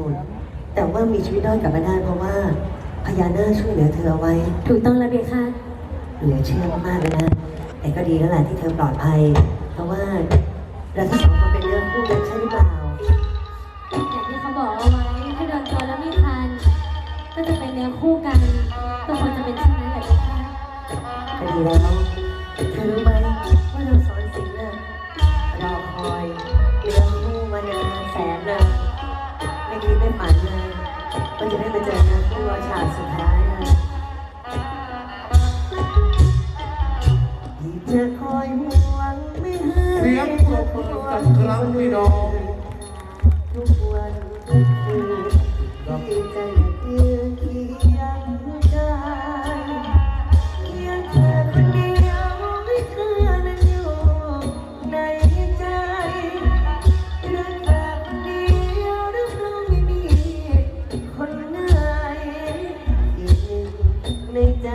มุทรแต่ว่ามีชีวิตรอดกลับมาได้เพราะว่าพญานาคช่วยเหลือเธอเอาไว้ ถูกต้องแล้วเบค่ะ เหลือเชื่อมากเลยนะ แต่ก็ดีแล้วแหละที่เธอปลอดภัย เพราะว่าเราทั้งสองคนเป็นเรื่องคู่กันใช่หรือเปล่า อย่างที่เขาบอกเอาไว้ถ้าโดนตัวแล้วไม่ทัน ก็จะเป็นเนื้อคู่กันก็ควรจะเป็นเช่นนั้นแหละเบค่ะ ก็ดีแล้ว จะคอยห่วงไม่ให้เสียงปรบมือสักครั้งพี่น้องทุกวันทุกคืนที่จะเตือนเคียงกันเคียงเธอคนเดียวไม่เคยนั้นอยู่ในใจรักแบบเดียวรักเราไม่มีคนไหนอีกหนึ่งในใจ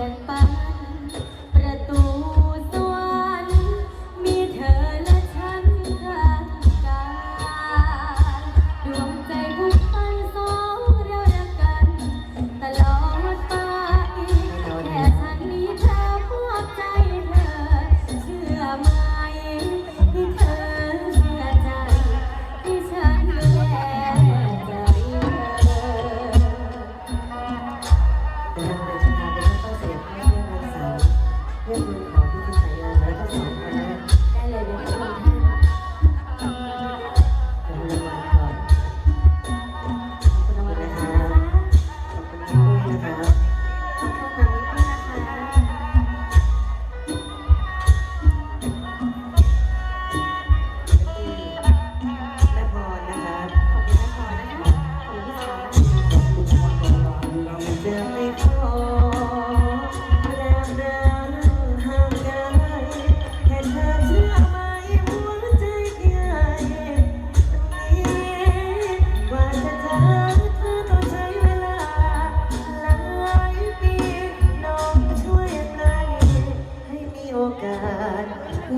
Amen. Bye.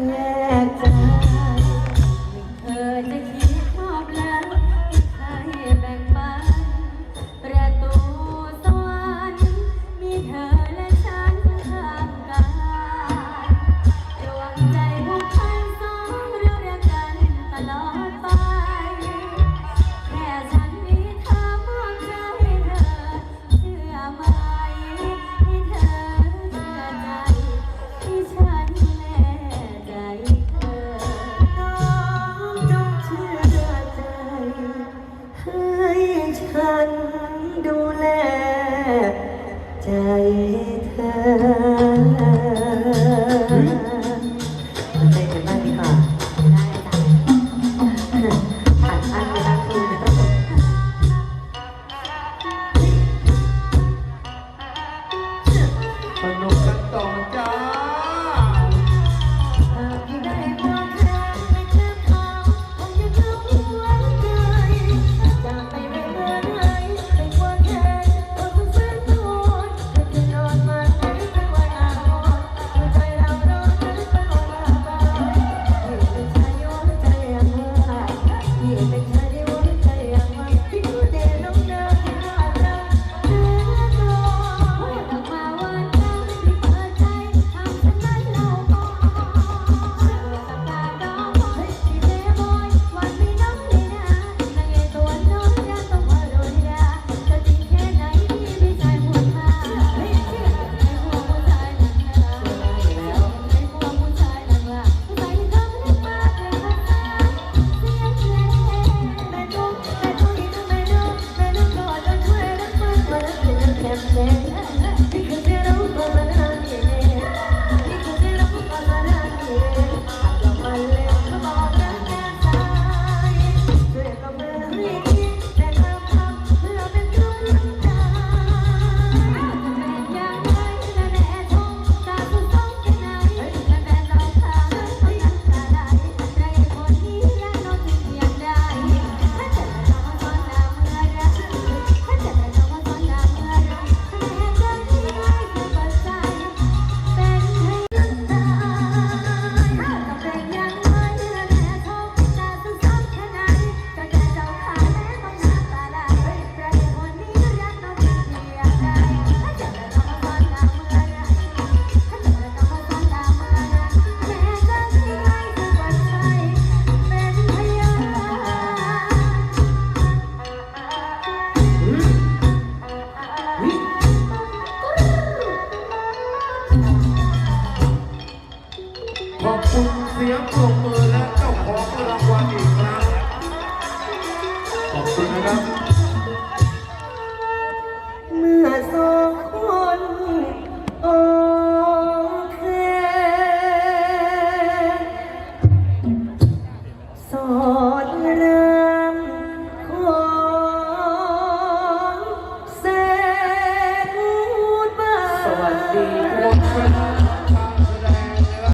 แม่จาก ใจเธอ